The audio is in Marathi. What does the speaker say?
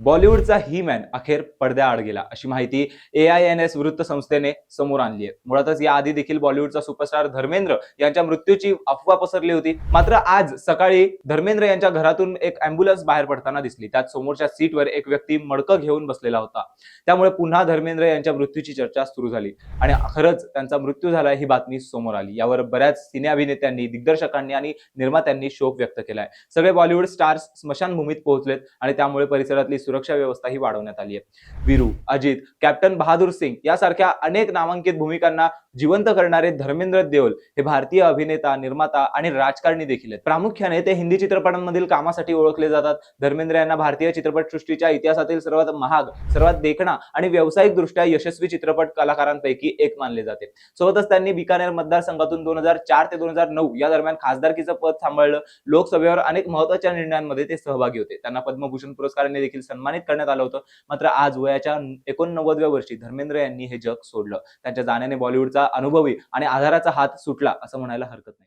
बॉलिवूडचा ही मॅन अखेर पडद्याआड गेला अशी माहिती ए आय एन एस वृत्त संस्थेने समोर आणली आहे. मुळातच याआधी देखील बॉलिवूडचा सुपरस्टार धर्मेंद्र यांच्या मृत्यूची अफवा पसरली होती. मात्र आज सकाळी धर्मेंद्र यांच्या घरातून एक अँब्युलन्स बाहेर पडताना दिसली. त्यात समोरच्या सीटवर एक व्यक्ती मडकं घेऊन बसलेला होता. त्यामुळे पुन्हा धर्मेंद्र यांच्या मृत्यूची चर्चा सुरू झाली आणि खरंच त्यांचा मृत्यू झाला ही बातमी समोर आली. यावर बऱ्याच सिने अभिनेत्यांनी दिग्दर्शकांनी आणि निर्मात्यांनी शोक व्यक्त केलाय. सगळे बॉलिवूड स्टार्स स्मशानभूमीत पोहोचलेत आणि त्यामुळे परिसरातली सुरक्षा व्यवस्था ही वाढवण्यात आली आहे. वीरू अजित कॅप्टन बहादूर सिंग यासारख्या अनेक नामांकित भूमिकांना जिवंत करणारे धर्मेंद्र देओल हे भारतीय अभिनेता निर्माता आणि राजकारणी देखील आहेत. प्रामुख्याने ते हिंदी चित्रपटांमधील कामासाठी ओळखले जातात. धर्मेंद्र यांना भारतीय चित्रपटसृष्टीच्या इतिहासातील सर्वात महाग सर्वात देखणा आणि व्यावसायिक दृष्ट्या यशस्वी चित्रपट कलाकारांपैकी एक मानले जाते. सोबतच त्यांनी बिकानेर मतदारसंघातून दोन हजार चार ते दोन हजार नऊ या दरम्यान खासदारकीचं पद सांभाळलं. लोकसभेवर अनेक महत्त्वाच्या निर्णयांमध्ये ते सहभागी होते. त्यांना पद्मभूषण पुरस्काराने देखील सन्मानित करण्यात आलं होतं. मात्र आज वयाच्या एकोणनव्वदव्या वर्षी धर्मेंद्र यांनी हे जग सोडलं. त्यांच्या जाण्याने बॉलिवूडचा अनुभवी आणि आधाराचा हात सुटला असं म्हणायला हरकत नाही.